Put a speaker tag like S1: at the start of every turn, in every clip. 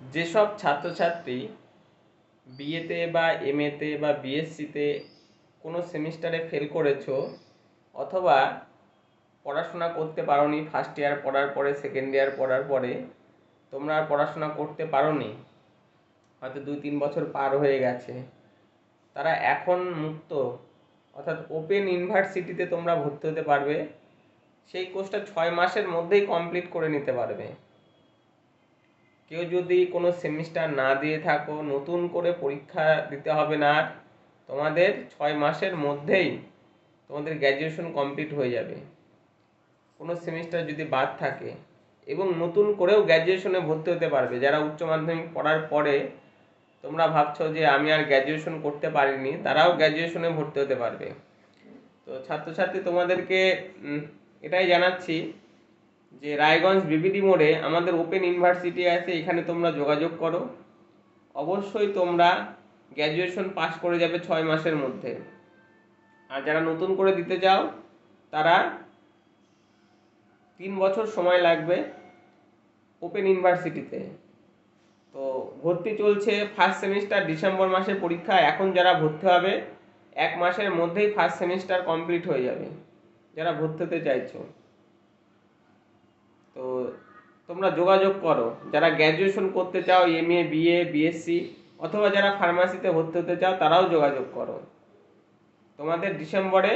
S1: যেসব ছাত্রছাত্রী বিএতে বা এমএতে বা বিএসসিতে কোনো সেমিস্টারে ফেল করেছ অথবা পড়াশোনা করতে পারোনি ফার্স্ট ইয়ার পড়ার পরে সেকেন্ড ইয়ার পড়ার পরে, তোমরা আর পড়াশোনা করতে পারোনি, হয়তো দুই তিন বছর পার হয়ে গেছে, তারা এখন মুক্ত, অর্থাৎ ওপেন ইউনিভার্সিটিতে তোমরা ভর্তি হতে পারবে, সেই কোর্সটা ছয় মাসের মধ্যেই কমপ্লিট করে নিতে পারবে। কেউ যদি কোনো সেমিস্টার না দিয়ে থাকো, নতুন করে পরীক্ষা দিতে হবে না তোমাদের ছয় মাসের মধ্যেই তোমাদের গ্র্যাজুয়েশন কমপ্লিট হয়ে যাবে। কোনো সেমিস্টার যদি বাদ থাকে এবং নতুন করেও গ্র্যাজুয়েশনে ভর্তি হতে পারবে, যারা উচ্চ মাধ্যমিক পড়ার পরে তোমরা ভাবছ যে আমি আর গ্র্যাজুয়েশন করতে পারিনি, তারাও গ্র্যাজুয়েশনে ভর্তি হতে পারবে। তো ছাত্রছাত্রী তোমাদেরকে এটাই জানাচ্ছি যে রায়গঞ্জ বিবিডি মোড়ে আমাদের ওপেন ইউনিভার্সিটি আছে, এখানে তোমরা যোগাযোগ করো। অবশ্যই তোমরা গ্র্যাজুয়েশন পাস করে যাবে ছয় মাসের মধ্যে। আর যারা নতুন করে দিতে চাও, তারা তিন বছর সময় লাগবে ওপেন ইউনিভার্সিটিতে। তো ভর্তি চলছে ফার্স্ট সেমিস্টার ডিসেম্বর মাসে পরীক্ষা। এখন যারা ভর্তি হবে, এক মাসের মধ্যেই ফার্স্ট সেমিস্টার কমপ্লিট হয়ে যাবে, যারা ভর্তি হতে চাইছো। তোমরা যোগাযোগ করো। যারা গ্র্যাজুয়েশন করতে চাও এম এ বিএ বিএসসি অথবা যারা ফার্মাসিতে ভর্তি হতে চাও, তারাও যোগাযোগ করো। তোমাদের ডিসেম্বরে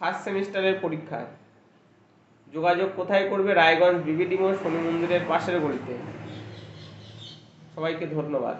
S1: ফার্স্ট সেমিস্টারের পরীক্ষা। যোগাযোগ কোথায় করবে? রায়গঞ্জ বিবিডি শনি মন্দিরের পাশের গলিতে। সবাইকে ধন্যবাদ।